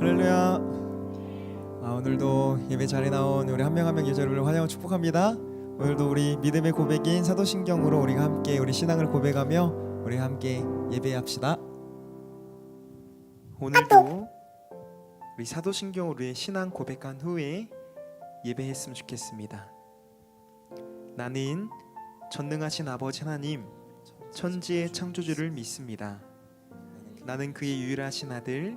할렐루야. 아, 오늘도 예배 자리에 나온 우리 한 명 한 명 예절을 환영하고 축복합니다. 오늘도 우리 믿음의 고백인 사도신경으로 우리가 함께 우리 신앙을 고백하며 우리 함께 예배합시다. 오늘도 우리 사도신경으로의 신앙 고백한 후에 예배했으면 좋겠습니다. 나는 전능하신 아버지 하나님 천지의 창조주를 믿습니다. 나는 그의 유일하신 아들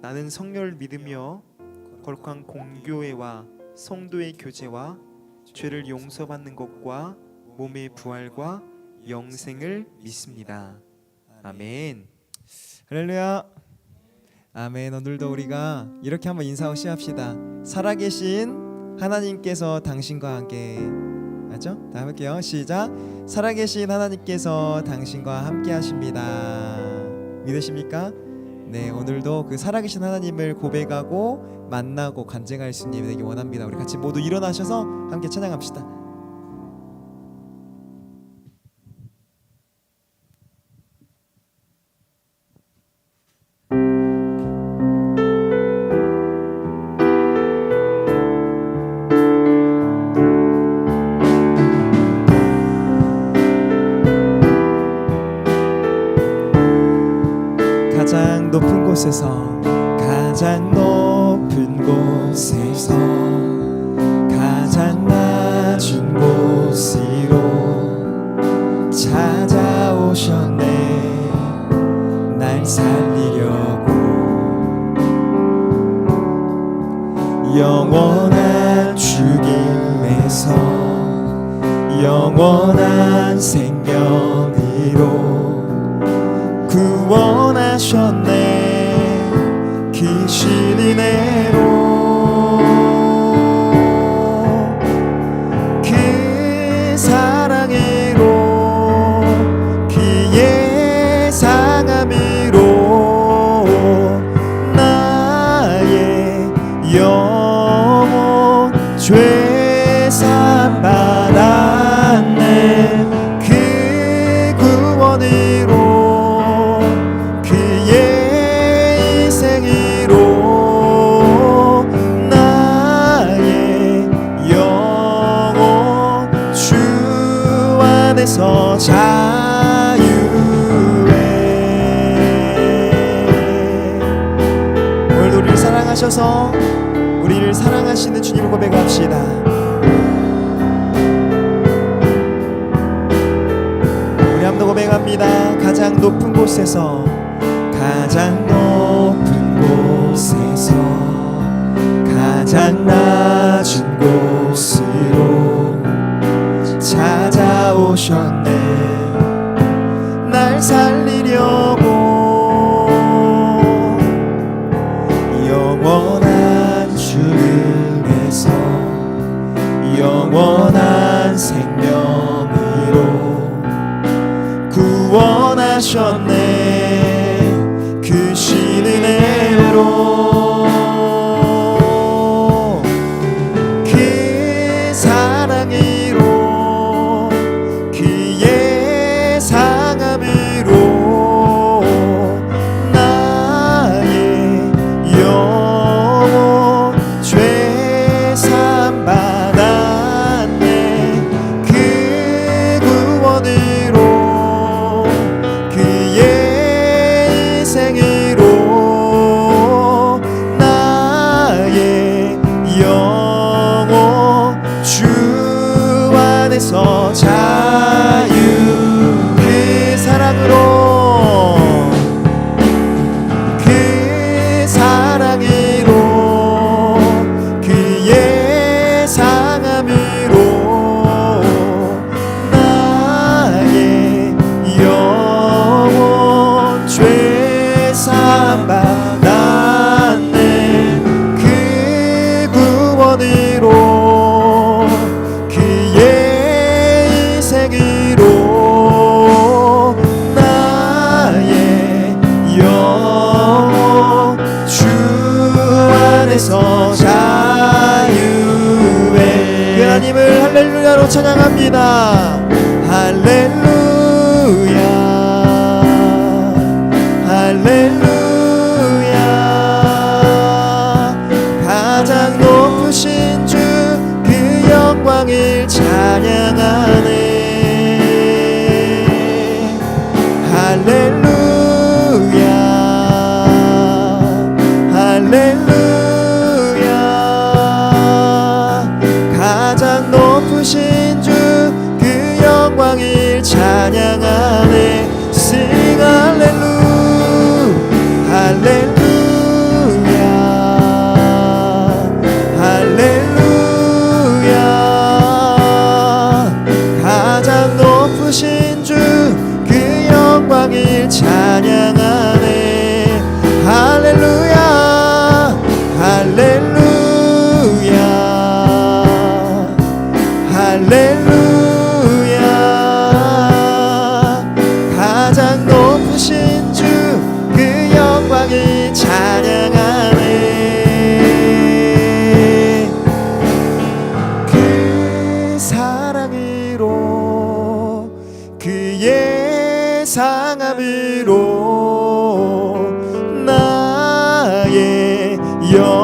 나는 성령을 믿으며 거룩한 공교회와 성도의 교제와 죄를 용서받는 것과 몸의 부활과 영생을 믿습니다. 아멘. 할렐루야. 아멘. 오늘도 우리가 이렇게 한번 인사하고 시합시다. 살아계신 하나님께서 당신과 함께 맞죠? 다 해볼게요. 시작. 살아계신 하나님께서 당신과 함께 하십니다. 믿으십니까? 네, 오늘도 그 살아계신 하나님을 고백하고 만나고 간증할 수 있는 되기 원합니다. 우리 같이 모두 일어나셔서 함께 찬양합시다. 영원한 생명으로 구원하셨네. 귀신 이내 오늘도 우리를 사랑하셔서 우리를 사랑하시는 주님을 고백합시다. 고백합니다. 가장 높은 곳에서 가장 높은 곳에서 가장 낮은 영원한 생명으로 구원하셨네. 그 신은혜로 찬양합니다. 할렐루야. 할렐루야. 가장 높으신 주 그 영광을 찬양하네. 할렐루야 찬양하네. Sing 할렐루 할렐루야 할렐루야 가장 높으신 주 그 영광을 찬양 영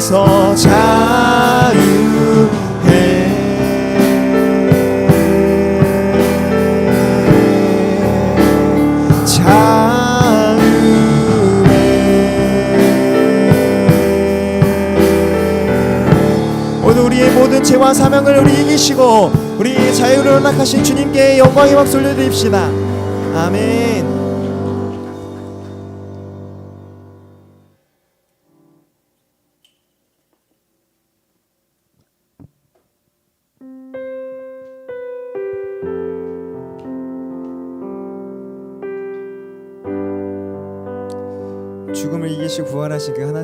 서 자 모든 죄와 사명을 우리 이기시고 우리 자유를 허락하신 주님께 영광의 박수 올려드립시다. 아멘. 죽음을 이기시고 부활하신 그 하나님